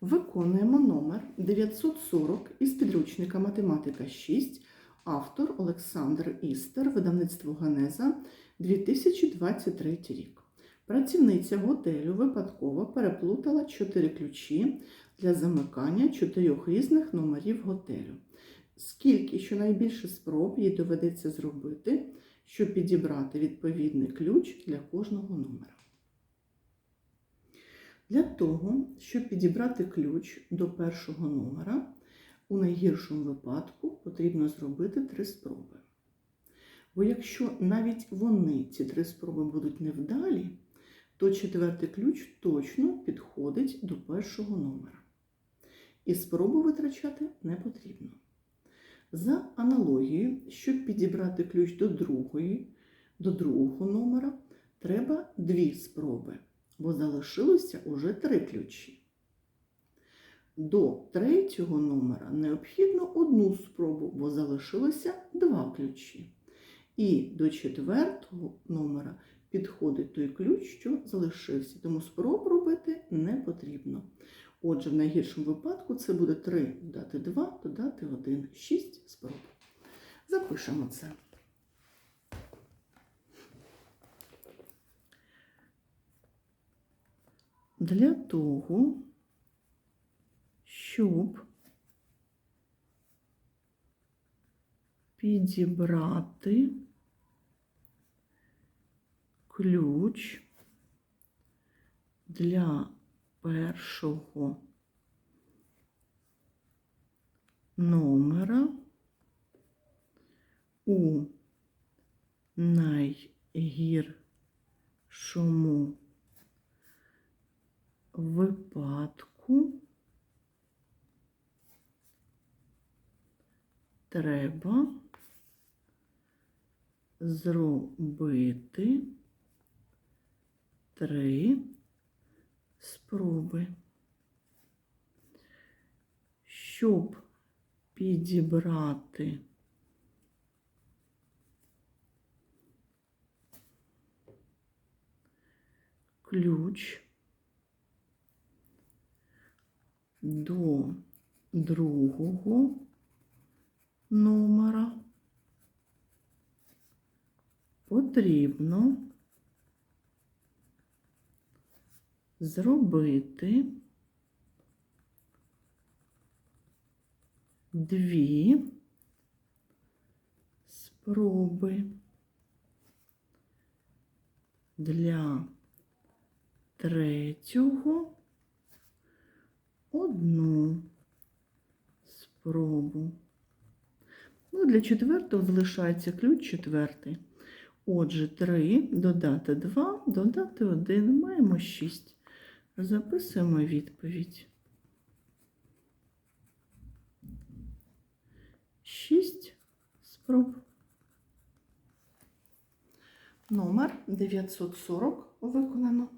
Виконуємо номер 940 із підручника Математика 6, автор Олександр Істер, видавництво Генеза, 2023 рік. Працівниця готелю випадково переплутала 4 ключі для замикання чотирьох різних номерів готелю. Скільки щонайбільше спроб їй доведеться зробити, щоб підібрати відповідний ключ для кожного номера. Для того, щоб підібрати ключ до першого номера, у найгіршому випадку потрібно зробити три спроби. Бо якщо навіть вони, ці три спроби, будуть невдалі, то четвертий ключ точно підходить до першого номера. І спробу витрачати не потрібно. За аналогією, щоб підібрати ключ до другої, до другого номера, треба дві спроби бо залишилося уже три ключі. До третього номера необхідно одну спробу, бо залишилося два ключі. І до четвертого номера підходить той ключ, що залишився, тому спроб робити не потрібно. Отже, в найгіршому випадку це буде 3 додати 2, додати 1, 6 спроб. Запишемо це. Для того, щоб підібрати ключ для першого номера у найгіршому випадку треба зробити три спроби, щоб підібрати ключ до другого номера потрібно зробити дві спроби для третього одну спробу. Ну, Для четвертого залишається ключ четвертий. Отже, 3 додати 2, додати 1, маємо 6. Записуємо відповідь. 6 спроб. Номер 940 виконано.